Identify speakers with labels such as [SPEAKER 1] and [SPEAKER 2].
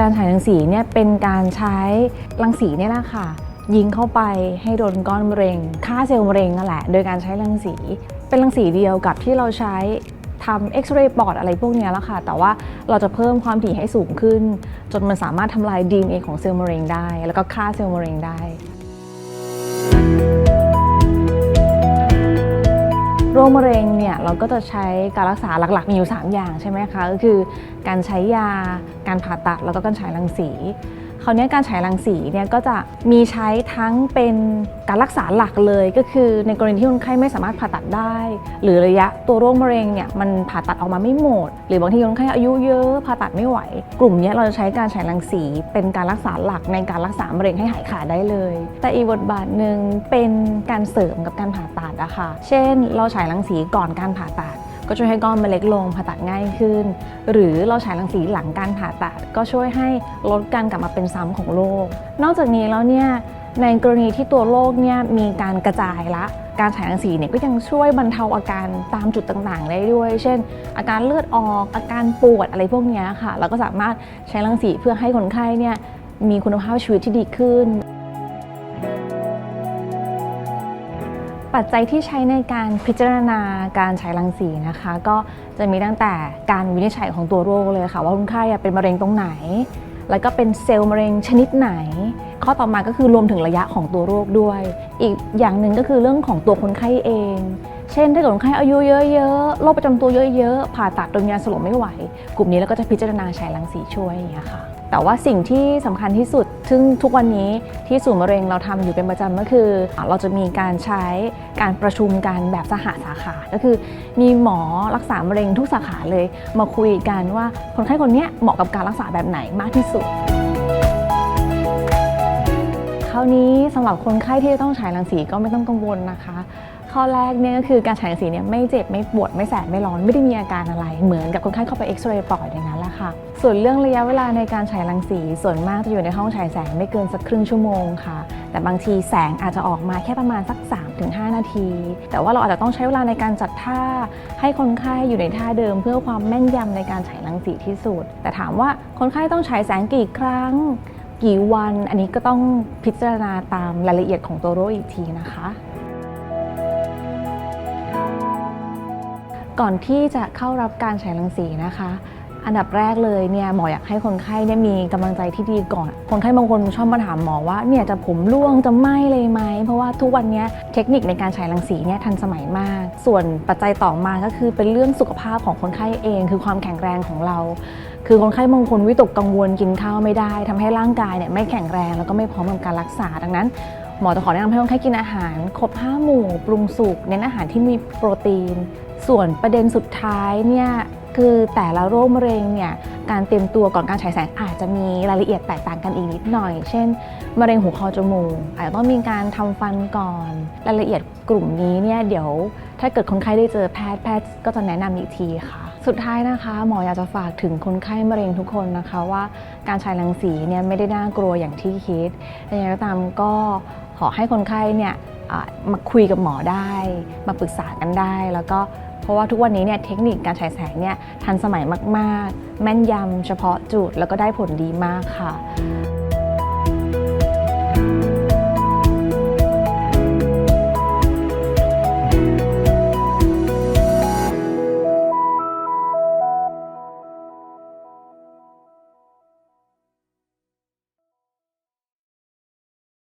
[SPEAKER 1] การฉายรังสีเนี่ยเป็นการใช้รังสีเนี่ยแหละค่ะ ยิงเข้าไปให้โดนก้อนมะเร็งฆ่าเซลล์มะเร็งนั่นแหละ โดยการใช้รังสี เป็นรังสีเดียวกับที่เราใช้ทำเอ็กซเรย์ปอดอะไรพวกเนี้ยแหละค่ะ แต่ว่าเราจะเพิ่มความถี่ให้สูงขึ้น จนมันสามารถทำลาย DNA ของเซลล์มะเร็งได้ แล้วก็ฆ่าเซลล์มะเร็งได้ โรคมะเร็งเนี่ยเราก็จะใช้การรักษาหลักๆ มีอยู่ 3 อย่างใช่ไหมคะก็คือการใช้ยา การผ่าตัดแล้วก็การฉายรังสี คราวนี้การฉายรังสีเนี่ยก็จะมีใช้ทั้งเป็นการรักษาหลักเลยก็คือในกรณีที่คนไข้ไม่สามารถผ่าตัดได้ หรือระยะตัวโรคมะเร็งเนี่ยมันผ่าตัดออกมาไม่หมด หรือบางทีคนไข้อายุเยอะผ่าตัดไม่ไหว กลุ่มนี้เราจะใช้การฉายรังสี เป็นการรักษาหลักในการรักษามะเร็งให้หายขาดได้เลย แต่อีกบทบาทหนึ่งเป็นการเสริมกับการผ่าตัดอะค่ะเช่น เราฉายรังสีก่อนการผ่าตัด ก็ช่วยให้ก้อนมันเล็กลงผ่าตัดง่ายขึ้น หรือเราฉายรังสีหลังการผ่าตัด ก็ช่วยให้ลดการกลับมาเป็นซ้ำของโรคนอกจากนี้แล้วเนี่ยในกรณีที่ตัวโรคเนี่ยมีการกระจายละการฉายรังสีเนี่ยก็ยังช่วยบรรเทาอาการตามจุดต่างๆ ได้ด้วย เช่น อาการเลือดออก อาการปวดอะไรพวกนี้ค่ะ เราก็สามารถใช้รังสีเพื่อให้คนไข้เนี่ยมีคุณภาพชีวิตที่ดีขึ้น ปัจจัยที่ใช้ในการพิจารณาการฉายรังสีนะคะ ก็จะมีตั้งแต่การวินิจฉัยของตัวโรคเลยค่ะ ว่าคนไข้เป็นมะเร็งตรงไหน แล้วก็เป็นเซลล์มะเร็งชนิดไหน ข้อต่อมาก็คือรวมถึงระยะของตัวโรคด้วย อีกอย่างหนึ่งก็คือเรื่องของตัวคนไข้เอง เช่นถ้าเกิดคนไข้อายุเยอะๆโรคประจำตัวเยอะๆผ่าตัดโดนยาสลบไม่ไหว กลุ่มนี้เราก็จะพิจารณาฉายรังสีช่วยอย่างเงี้ค่ะ แต่ว่าสิ่งที่สำคัญที่สุด ซึ่งทุกวันนี้ที่ศูนย์มะเร็งเราทำอยู่เป็นประจำก็คือ เราจะมีการใช้การประชุมกันแบบสหสาขา ก็คือมีหมอรักษามะเร็งทุกสาขาเลย มาคุยกันว่าคนไข้คนนี้เหมาะกับการรักษาแบบไหนมากที่สุดคราวนี้สำหรับคนไข้ที่จะต้องฉายรังสีก็ไม่ต้องกังวลนะคะ ข้อแรกเนี่ยก็คือการฉายรังสีเนี่ยไม่เจ็บไม่ปวดไม่แสบไม่ร้อนไม่ได้มีอาการอะไร เหมือนกับคนไข้เข้าไปเอ็กซเรย์ปอดอย่างนั้นแหละ ค่ะ ส่วนเรื่องระยะเวลาในการฉายรังสี ส่วนมากจะอยู่ในห้องฉายแสงไม่เกินสักครึ่งชั่วโมงค่ะ แต่บางทีแสงอาจจะออกมาแค่ประมาณสัก 3-5 นาที แต่ว่าเราอาจจะต้องใช้เวลาในการจัดท่า ให้คนไข้อยู่ในท่าเดิม เพื่อความแม่นยำในการฉายรังสีที่สุด แต่ถามว่าคนไข้ต้องฉายแสงกี่ครั้งกี่วันอันนี้ก็ต้องพิจารณาตามรายละเอียดของตัวโรคอีกทีนะคะ ก่อนที่จะเข้ารับการฉายรังสีนะคะ อันดับแรกเลยเนี่ยหมออยากให้คนไข้เนี่ยมีกำลังใจที่ดีก่อน คนไข้บางคนชอบมาถามหมอว่าเนี่ยจะผมร่วงจะไหม้เลยไหม เพราะว่าทุกวันเนี้ยเทคนิคในการฉายรังสีเนี่ยทันสมัยมาก ส่วนปัจจัยต่อมาก็คือเป็นเรื่องสุขภาพของคนไข้เอง คือความแข็งแรงของเรา คือคนไข้บางคนวิตกกังวลกินข้าวไม่ได้ทำให้ร่างกายเนี่ยไม่แข็งแรงแล้วก็ไม่พร้อมกับการรักษาดังนั้นหมอจะขอแนะนำให้คนไข้กินอาหารครบ5หมู่ปรุงสุกเน้นอาหารที่มีโปรตีน ส่วนประเด็นสุดท้ายเนี่ย คือแต่ละโรคมะเร็งเนี่ยการเตรียมตัวก่อนการฉายแสงอาจจะมีรายละเอียดแตกต่างกันอีกนิดหน่อย เช่น มะเร็งหูคอจมูกอาจจะต้องมีการทำฟันก่อน รายละเอียดกลุ่มนี้เนี่ยเดี๋ยวถ้าเกิดคนไข้ได้เจอแพทย์แพทย์ก็จะแนะนำอีกทีค่ะ สุดท้ายนะคะหมออยากจะฝากถึงคนไข้มะเร็งทุกคนนะคะว่าการฉายรังสีเนี่ยไม่ได้น่ากลัวอย่างที่คิดแต่ย่างไรก็ตามก็ขอให้คนไข้เนี่ยมาคุยกับหมอได้ มาปรึกษากันได้แล้วก็ ราะว่าทุกวันนี้เนี่ยเทคนิคการฉายแสงเนี่ยทันสมัยมาก ๆ แม่นยำเฉพาะจุดแล้วก็ได้ผลดีมากค่ะ